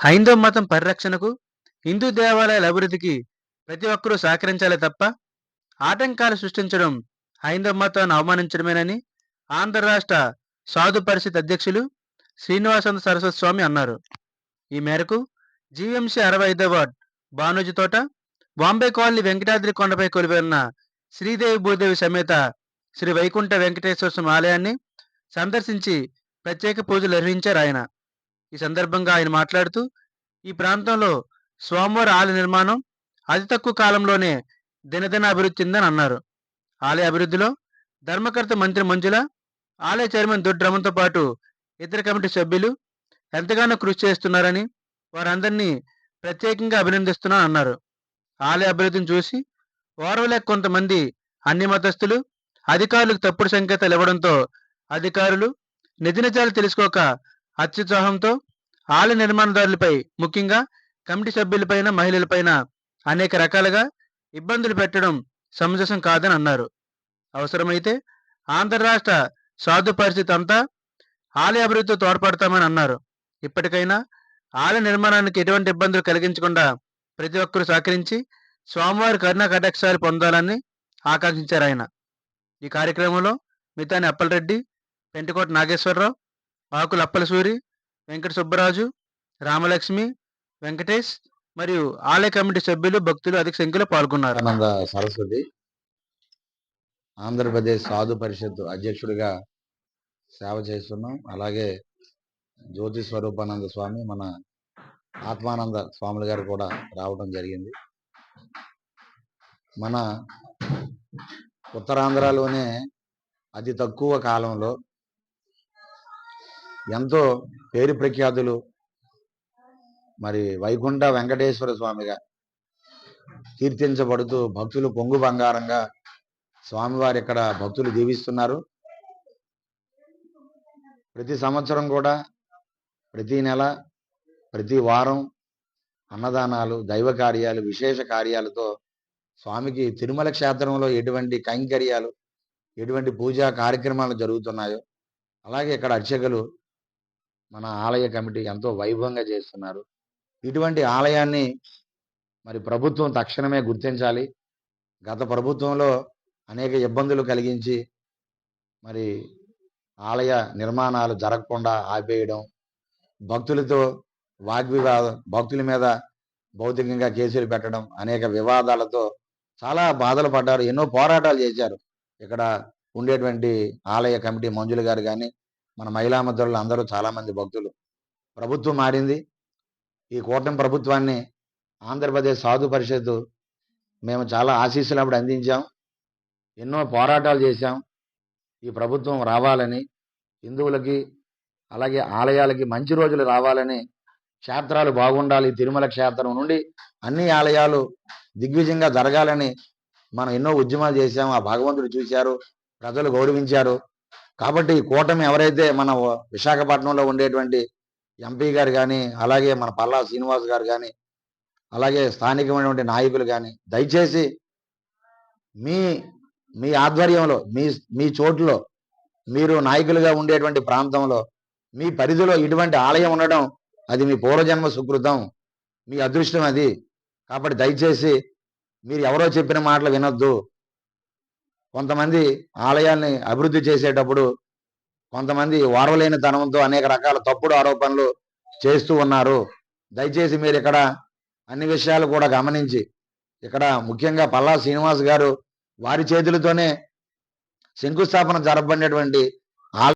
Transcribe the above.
హైందవ మతం పరిరక్షణకు హిందూ దేవాలయాల అభివృద్ధికి ప్రతి ఒక్కరూ సహకరించాలి తప్ప ఆటంకాలు సృష్టించడం హైందవ మతాన్ని అవమానించడమేనని ఆంధ్ర రాష్ట్ర సాధు పరిషత్ అధ్యక్షులు శ్రీనివాసంత సరస్వతి స్వామి అన్నారు. ఈ మేరకు జీవీఎంసీ అరవై ఐదో వార్డ్ బానోజీ తోట బాంబే కాలనీ వెంకటాద్రి కొండపై కొలిపోయిన శ్రీదేవి భూదేవి సమేత శ్రీ వైకుంఠ వెంకటేశ్వర స్వామి ఆలయాన్ని సందర్శించి ప్రత్యేక పూజలు నిర్వహించారు ఆయన. ఈ సందర్భంగా ఆయన మాట్లాడుతూ ఈ ప్రాంతంలో స్వామివారి ఆలయ నిర్మాణం అతి తక్కువ కాలంలోనే దినదిన అభివృద్ధి చెందని అన్నారు. ఆలయ అభివృద్ధిలో ధర్మకర్త మంత్రి మంజుల ఆలయ చైర్మన్ దొడ్డి పాటు ఇతర కమిటీ సభ్యులు ఎంతగానో కృషి చేస్తున్నారని వారందరినీ ప్రత్యేకంగా అభినందిస్తున్నాను అన్నారు. ఆలయ అభివృద్ధిని చూసి ఓర్వలేక కొంతమంది అన్ని మతస్థులు అధికారులకు తప్పుడు సంకేతాలు ఇవ్వడంతో అధికారులు నిధి నిజాలు తెలుసుకోక అత్యుత్సాహంతో ఆలయ నిర్మాణదారులపై ముఖ్యంగా కమిటీ సభ్యులపైన మహిళలపైన అనేక రకాలుగా ఇబ్బందులు పెట్టడం సమంజసం కాదని అన్నారు. అవసరమైతే ఆంధ్ర రాష్ట్ర సాధు పరిస్థితి అంతా ఆలయ అభివృద్ధితో తోడ్పడతామని అన్నారు. ఇప్పటికైనా ఆలయ నిర్మాణానికి ఎటువంటి ఇబ్బందులు కలిగించకుండా ప్రతి ఒక్కరూ సహకరించి స్వామివారి కరుణా కటాక్షాలు పొందాలని ఆకాంక్షించారు ఆయన. ఈ కార్యక్రమంలో మితాని అప్పలరెడ్డి పెంటికోట నాగేశ్వరరావు ఆకుల అప్పలసూరి వెంకట సుబ్బరాజు రామలక్ష్మి వెంకటేష్ మరియు ఆలయ కమిటీ సభ్యులు భక్తులు అధిక సంఖ్యలో పాల్గొన్నారు. ఆనంద సరస్వతి ఆంధ్రప్రదేశ్ సాధు పరిషత్ అధ్యక్షుడిగా సేవ చేస్తున్నాం. అలాగే జ్యోతి స్వరూపానంద స్వామి మన ఆత్మానంద స్వాములు గారు కూడా రావడం జరిగింది. మన ఉత్తరాంధ్రలోనే అతి తక్కువ కాలంలో ఎంతో పేరు ప్రఖ్యాతులు మరి వైకుంఠ వెంకటేశ్వర స్వామిగా కీర్తించబడుతూ భక్తులు పొంగు బంగారంగా స్వామివారు ఇక్కడ భక్తులు దీవిస్తున్నారు. ప్రతి సంవత్సరం కూడా ప్రతి నెల ప్రతి వారం అన్నదానాలు దైవ కార్యాలు విశేష కార్యాలతో స్వామికి తిరుమల క్షేత్రంలో ఎటువంటి కైంకర్యాలు ఎటువంటి పూజా కార్యక్రమాలు జరుగుతున్నాయో అలాగే ఇక్కడ అర్చకులు మన ఆలయ కమిటీ ఎంతో వైభవంగా చేస్తున్నారు. ఇటువంటి ఆలయాన్ని మరి ప్రభుత్వం తక్షణమే గుర్తించాలి. గత ప్రభుత్వంలో అనేక ఇబ్బందులు కలిగించి మరి ఆలయ నిర్మాణాలు జరగకుండా ఆపేయడం భక్తులతో వాగ్వివాదం భక్తుల మీద భౌతికంగా కేసులు పెట్టడం అనేక వివాదాలతో చాలా బాధలు పడ్డారు. ఎన్నో పోరాటాలు చేశారు. ఇక్కడ ఉండేటువంటి ఆలయ కమిటీ మంజులు గారు కానీ మన మహిళా మద్దరులు అందరూ చాలామంది భక్తులు. ప్రభుత్వం మారింది ఈ కూటమి ప్రభుత్వాన్ని ఆంధ్రప్రదేశ్ సాధు పరిషత్తు మేము చాలా ఆశీస్సులు అప్పుడు అందించాం. ఎన్నో పోరాటాలు చేశాం. ఈ ప్రభుత్వం రావాలని హిందువులకి అలాగే ఆలయాలకి మంచి రోజులు రావాలని క్షేత్రాలు బాగుండాలి. తిరుమల క్షేత్రం నుండి అన్ని ఆలయాలు దిగ్విజయంగా జరగాలని మనం ఎన్నో ఉద్యమాలు చేశాం. ఆ భగవంతుడు చూశారు. ప్రజలు గౌరవించారు. కాబట్టి ఈ కూటమి ఎవరైతే మన విశాఖపట్నంలో ఉండేటువంటి ఎంపీ గారు కానీ అలాగే మన పల్లా శ్రీనివాస్ గారు కానీ అలాగే స్థానికమైనటువంటి నాయకులు కానీ దయచేసి మీ మీ ఆధ్వర్యంలో మీ మీ చోటులో మీరు నాయకులుగా ఉండేటువంటి ప్రాంతంలో మీ పరిధిలో ఇటువంటి ఆలయం ఉండడం అది మీ పూర్వజన్మ సుకృతం మీ అదృష్టం అది. కాబట్టి దయచేసి మీరు ఎవరో చెప్పిన మాటలు వినొద్దు. కొంతమంది ఆలయాల్ని అభివృద్ధి చేసేటప్పుడు కొంతమంది ఓర్వలేని తనంతో అనేక రకాల తప్పుడు ఆరోపణలు చేస్తూ ఉన్నారు. దయచేసి మీరు ఇక్కడ అన్ని విషయాలు కూడా గమనించి ఇక్కడ ముఖ్యంగా పల్లా శ్రీనివాస్ గారు వారి చేతులతోనే శంకుస్థాపన జరపబడినటువంటి